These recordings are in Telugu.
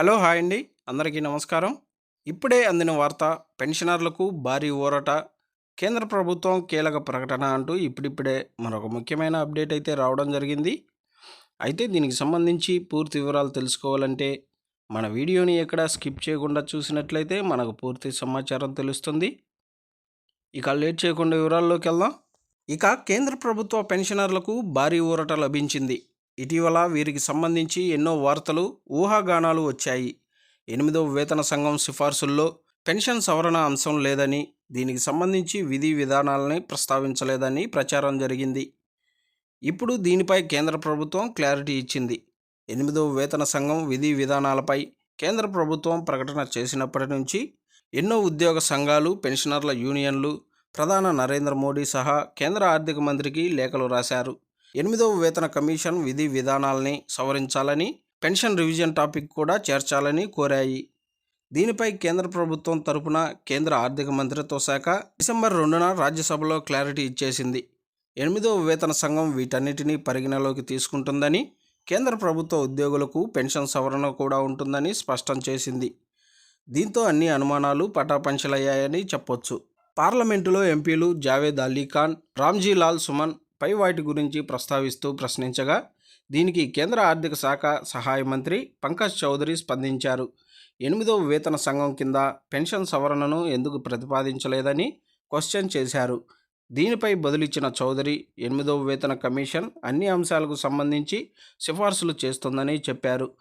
హలో హాయ్ అండి. అందరికీ నమస్కారం. ఇప్పుడే అందిన వార్త పెన్షనర్లకు భారీ ఊరట కేంద్ర ప్రభుత్వం కీలక ప్రకటన అంటూ ఇప్పుడిప్పుడే మరొక ముఖ్యమైన అప్డేట్ అయితే రావడం జరిగింది. అయితే దీనికి సంబంధించి పూర్తి వివరాలు తెలుసుకోవాలంటే మన వీడియోని ఎక్కడ స్కిప్ చేయకుండా చూసినట్లయితే మనకు పూర్తి సమాచారం తెలుస్తుంది. ఇక లేట్ చేయకుండా వివరాల్లోకి వెళ్దాం. ఇక కేంద్ర ప్రభుత్వ పెన్షనర్లకు భారీ ఊరట లభించింది. ఇటీవల వీరికి సంబంధించి ఎన్నో వార్తలు ఊహాగానాలు వచ్చాయి. ఎనిమిదవ వేతన సంఘం సిఫార్సుల్లో పెన్షన్ సవరణ అంశం లేదని దీనికి సంబంధించి విధి విధానాలని ప్రస్తావించలేదని ప్రచారం జరిగింది. ఇప్పుడు దీనిపై కేంద్ర ప్రభుత్వం క్లారిటీ ఇచ్చింది. ఎనిమిదవ వేతన సంఘం విధి విధానాలపై కేంద్ర ప్రభుత్వం ప్రకటన చేసినప్పటి నుంచి ఎన్నో ఉద్యోగ సంఘాలు పెన్షనర్ల యూనియన్లు ప్రధాన నరేంద్ర మోడీ సహా కేంద్ర ఆర్థిక మంత్రికి లేఖలు రాశారు. ఎనిమిదవ వేతన కమిషన్ విధి విధానాల్ని సవరించాలని పెన్షన్ రివిజన్ టాపిక్ కూడా చేర్చాలని కోరాయి. దీనిపై కేంద్ర ప్రభుత్వం తరపున కేంద్ర ఆర్థిక మంత్రిత్వ శాఖ డిసెంబర్ రెండున రాజ్యసభలో క్లారిటీ ఇచ్చేసింది. ఎనిమిదవ వేతన సంఘం వీటన్నిటినీ పరిగణలోకి తీసుకుంటుందని కేంద్ర ప్రభుత్వ ఉద్యోగులకు పెన్షన్ సవరణ కూడా ఉంటుందని స్పష్టం చేసింది. దీంతో అన్ని అనుమానాలు పటాపంచలయ్యాయని చెప్పొచ్చు. పార్లమెంటులో ఎంపీలు జావేద్ అలీఖాన్ రామ్జీలాల్ లాల్ సుమన్ పై వాటి గురించి ప్రస్తావిస్తూ ప్రశ్నించగా దీనికి కేంద్ర ఆర్థిక శాఖ సహాయ మంత్రి పంకజ్ చౌదరి స్పందించారు. ఎనిమిదవ వేతన సంఘం కింద పెన్షన్ సవరణను ఎందుకు ప్రతిపాదించలేదని క్వశ్చన్ చేశారు. దీనిపై బదులిచ్చిన చౌదరి ఎనిమిదవ వేతన కమిషన్ అన్ని అంశాలకు సంబంధించి సిఫార్సులు చేస్తుందని చెప్పారు.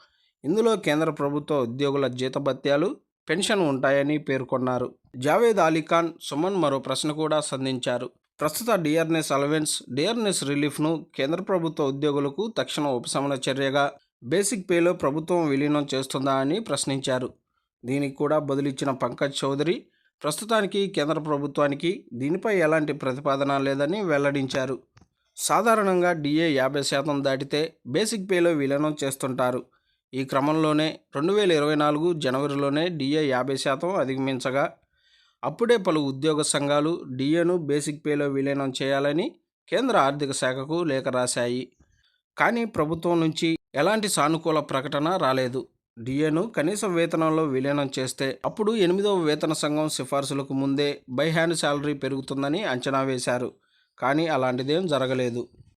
ఇందులో కేంద్ర ప్రభుత్వ ఉద్యోగుల జీతభత్యాలు పెన్షన్ ఉంటాయని పేర్కొన్నారు. జావేద్ అలీఖాన్ సుమన్ మరో ప్రశ్న కూడా సంధించారు. ప్రస్తుత డిఆర్ఎస్ అలవెన్స్ డిఆర్ఎస్ రిలీఫ్ను కేంద్ర ప్రభుత్వ ఉద్యోగులకు తక్షణ ఉపశమన చర్యగా బేసిక్ పేలో ప్రభుత్వం విలీనం చేస్తుందా అని ప్రశ్నించారు. దీనికి కూడా బదులిచ్చిన పంకజ్ చౌదరి ప్రస్తుతానికి కేంద్ర ప్రభుత్వానికి దీనిపై ఎలాంటి ప్రతిపాదన లేదని వెల్లడించారు. సాధారణంగా డిఏ యాభై శాతం దాటితే బేసిక్ పేలో విలీనం చేస్తుంటారు. ఈ క్రమంలోనే రెండు వేల ఇరవై నాలుగు జనవరిలోనే డిఏ యాభై శాతం అధిగమించగా అప్పుడే పలు ఉద్యోగ సంఘాలు డిఏను బేసిక్ పేలో విలీనం చేయాలని కేంద్ర ఆర్థిక శాఖకు లేఖ రాశాయి. కానీ ప్రభుత్వం నుంచి ఎలాంటి సానుకూల ప్రకటన రాలేదు. డిఏను కనీస వేతనంలో విలీనం చేస్తే అప్పుడు ఎనిమిదవ వేతన సంఘం సిఫార్సులకు ముందే బై హ్యాండ్ శాలరీ పెరుగుతుందని అంచనా వేశారు. కానీ అలాంటిదేం జరగలేదు.